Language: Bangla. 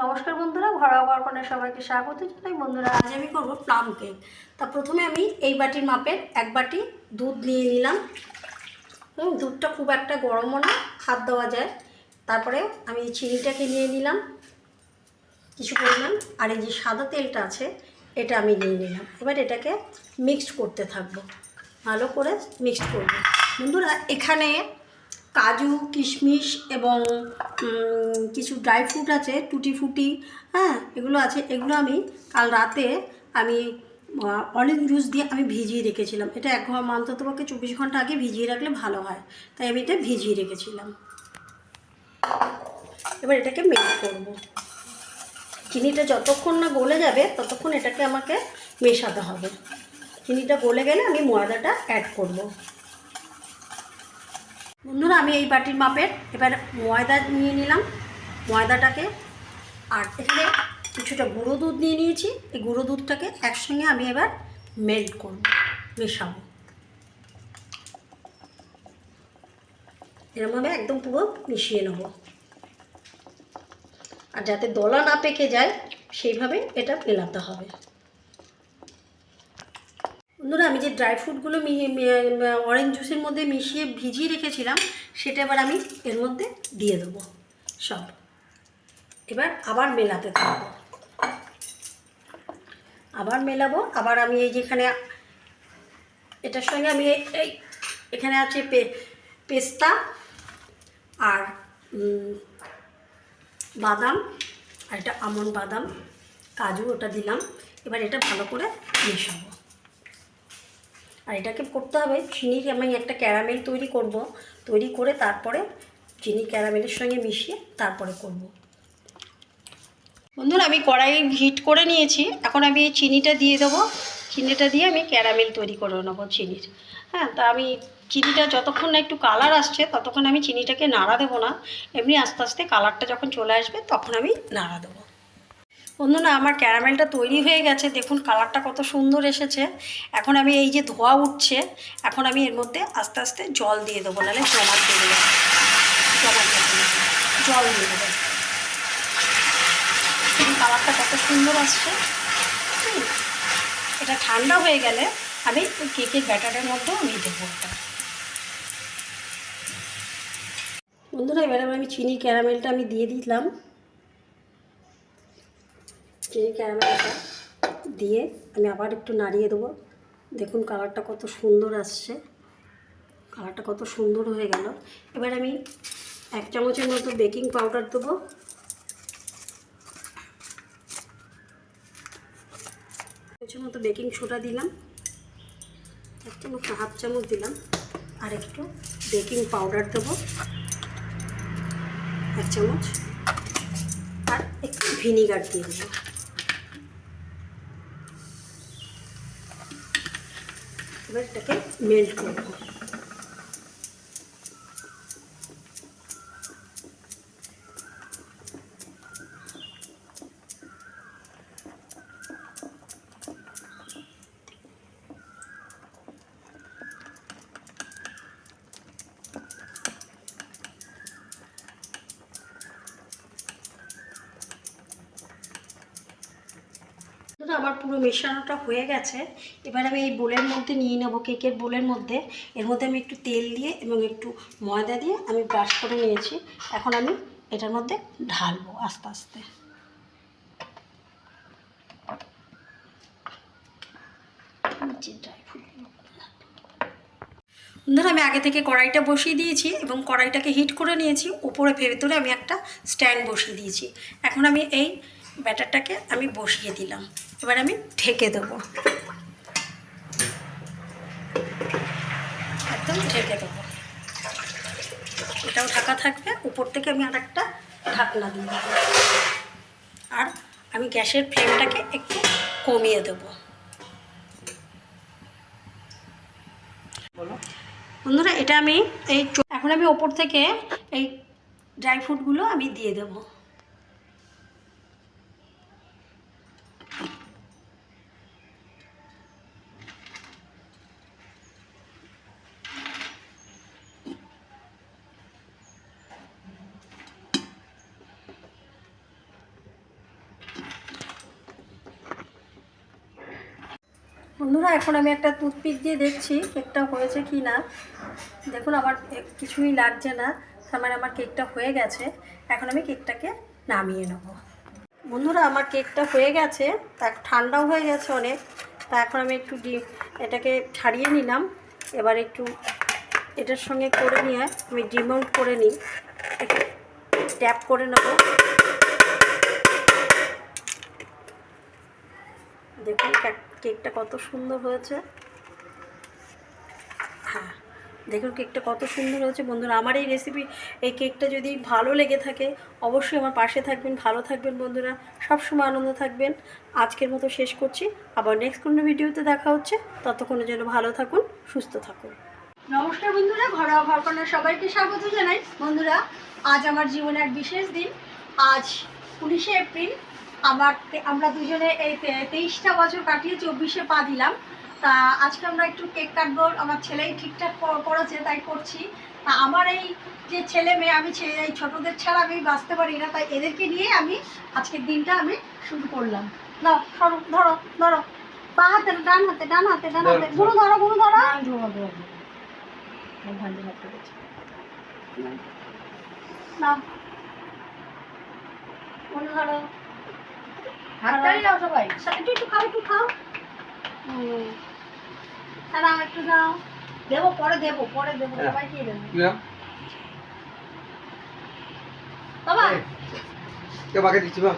নমস্কার বন্ধুরা, ঘরোয়া গল্পনে সবাইকে স্বাগত জানাই। বন্ধুরা, আজ আমি করব প্লাম কেক তা প্রথমে আমি এই বাটির মাপের এক বাটি দুধ নিয়ে নিলাম। দুধটা খুব একটা গরমও না, হাত দেওয়া যায়। তারপরে আমি চিনিটাকে নিয়ে নিলাম কিছু পরিমাণ। আর এই যে সাদা তেলটা আছে, এটা আমি নিয়ে নিলাম। এবার এটাকে মিক্সড করতে থাকব। ভালো করে মিক্সড করব। বন্ধুরা, এখানে কাজু, কিশমিশ এবং কিছু ড্রাই ফ্রুট আছে টুটি ফুটি হ্যাঁ এগুলো আছে, এগুলো আমি কাল রাতে আমি অরেঞ্জ জুস দিয়ে আমি ভিজিয়ে রেখেছিলাম। এটা এক ঘর অন্তত পক্ষে চব্বিশ ঘণ্টা আগে ভিজিয়ে রাখলে ভালো হয়। তাই আমি এটা ভিজিয়ে রেখেছিলাম। এবার এটাকে মেল্ট করব। চিনিটা যতক্ষণ না গলে যাবে, ততক্ষণ এটাকে আমাকে মেশাতে হবে। চিনিটা গলে গেলে আমি ময়দাটা অ্যাড করব। বন্ধুরা, আমি এই বাটির মাপের এবার ময়দা নিয়ে নিলাম। ময়দাটাকে, আর এখানে কিছুটা গুঁড়ো দুধ নিয়ে নিয়েছি। এই গুঁড়ো দুধটাকে একসঙ্গে আমি এবার মেল্ট করব, মেশাবো। এরমভাবে একদম পুরো মিশিয়ে নেব। আর যাতে দলা না পেকে যায়, সেইভাবে এটা মেলাতে হবে। বন্ধুরা, আমি যে ড্রাই ফ্রুটগুলো অরেঞ্জ জুসের মধ্যে মিশিয়ে ভিজিয়ে রেখেছিলাম, সেটা এবার আমি এর মধ্যে দিয়ে দেবো। সব। এবার আবার মেলাতে থাকব। আবার মেলাবো, আবার আমি এই যেখানে এটার সঙ্গে আমি এই এখানে আছে পে, পেস্তা আর বাদাম আর এটা আমন বাদাম, কাজু ওটা দিলাম। এবার এটা ভালো করে মেশাবো। আর এটাকে করতে হবে চিনির, আমি একটা ক্যারামেল তৈরি করব। তৈরি করে তারপরে চিনি ক্যারামেলের সঙ্গে মিশিয়ে তারপরে করব। বন্ধুরা, আমি কড়াই হিট করে নিয়েছি। এখন আমি এই চিনিটা দিয়ে দেবো। চিনিটা দিয়ে আমি ক্যারামেল তৈরি করে নেব চিনির। হ্যাঁ তা আমি চিনিটা যতক্ষণ না একটু কালার আসছে, ততক্ষণ আমি চিনিটাকে নাড়া দেবো না। এমনি আস্তে আস্তে কালারটা যখন চলে আসবে, তখন আমি নাড়া দেবো। বন্ধুরা, আমার ক্যারামেলটা তৈরি হয়ে গেছে। দেখুন, কালারটা কত সুন্দর এসেছে। এখন আমি এই যে ধোয়া উঠছে, এখন আমি এর মধ্যে আস্তে আস্তে জল দিয়ে দেবো। নাহলে জমা দিয়ে দেবো দেবো জল দিয়ে দেবো। কালারটা কত সুন্দর আসছে। এটা ঠান্ডা হয়ে গেলে আমি ওই কেকের ব্যাটারের মধ্যেও আমি দেবো ওটা। বন্ধুরা, এবারে আমি চিনি ক্যারামেলটা আমি দিয়ে দিলাম। চিনি ক্যারামেলটা দিয়ে আমি আবার একটু নাড়িয়ে দেবো। দেখুন কালারটা কত সুন্দর আসছে। কালারটা কত সুন্দর হয়ে গেল। এবার আমি এক চামচের মতো বেকিং পাউডার দেবো। চামচের মতো বেকিং সোডা দিলাম। এক চামচ হাফ চামচ দিলাম। আর একটু বেকিং পাউডার দেবো। এক চামচ। আর একটু ভিনিগার দিয়ে দেবো। এবার এটাকে মেল্ট করব দাদা আমার পুরো মেশানোটা হয়ে গেছে। এবার আমি এই বোলের মধ্যে নিয়ে নেব কেকের বোলের মধ্যে। এর মধ্যে আমি একটু তেল দিয়ে এবং একটু ময়দা দিয়ে আমি ব্রাশ করে নিয়েছি। এখন আমি এটার মধ্যে ঢালবো আস্তে আস্তে। নিচে dry fruit গুলো। ধরো আমি আগে থেকে কড়াইটা বসিয়ে দিয়েছি এবং কড়াইটাকে হিট করে নিয়েছি। উপরে ভেতরে আমি একটা স্ট্যান্ড বসিয়ে দিয়েছি। এখন আমি এই ব্যাটারটাকে আমি বসিয়ে দিলাম। এবার আমি ঢেকে দেবো। একদম ঢেকে দেবো। এটাও ঢাকা থাকবে। উপর থেকে আমি আর একটা ঢাকনা দিয়ে দেবো। আর আমি গ্যাসের ফ্লেমটাকে একটু কমিয়ে দেবো। বন্ধুরা, এটা আমি এই এখন আমি ওপর থেকে এই ড্রাই ফ্রুটগুলো আমি দিয়ে দেব। বন্ধুরা, এখন আমি একটা টুথপিক দিয়ে দেখছি কেকটা হয়েছে কি না। দেখুন, আমার কিছুই লাগছে না। তার মানে আমার কেকটা হয়ে গেছে। এখন আমি কেকটাকে নামিয়ে নেব। বন্ধুরা, আমার কেকটা হয়ে গেছে। তা ঠান্ডাও হয়ে গেছে অনেক। তা এখন আমি একটু ডিম, এটাকে ছাড়িয়ে নিলাম। এবার একটু এটার সঙ্গে করে নিয়ে আমি ডিমাউন্ট করে নিই। ট্যাপ করে নেব। দেখুন কেক- কেকটা কত সুন্দর হয়েছে। হ্যাঁ দেখুন কেকটা কত সুন্দর হয়েছে। বন্ধুরা, আমার এই রেসিপি এই কেকটা যদি ভালো লেগে থাকে, অবশ্যই আমার পাশে থাকবেন, ভালো থাকবেন বন্ধুরা। সবসময় আনন্দ থাকবেন। আজকের মতো শেষ করছি। আবার নেক্সট কোনো ভিডিওতে দেখা হচ্ছে। ততক্ষণের জন্য ভালো থাকুন, সুস্থ থাকুন। নমস্কার বন্ধুরা, ঘরোয়া ঘরকন্যার সবাইকে স্বাগত জানাই। বন্ধুরা, আজ আমার জীবনে এক বিশেষ দিন। আজ উনিশে এপ্রিল আমার আমরা দুজনে এই তে- তেইশটা বছর কাটিয়ে চব্বিশে পা দিলাম। তা আজকে আমরা একটু কেক কাটবো। আমার ছেলেই ঠিকঠাক করেছে তাই করছি। তা আমার এই যে ছেলে মেয়ে আমি এই ছোটদের ছাড়া আমি বাঁচতে পারি না। তাই এদেরকে নিয়ে আমি আজকের দিনটা আমি শুরু করলাম। না সরো ধরো ধরো। বা হাতে ডান হাতে ডান হাতে ডান হাতে। গুরু ধরো গুরু ধরো। না ধরো। হাততালি দাও সবাই। একটু একটু খাও একটু খাও। হুম দাঁড়াও একটু দাও। দেবো পরে দেবো পরে দেবো সবাই সবাইকে দেবো বাবা। কে বাকি দিচ্ছি বা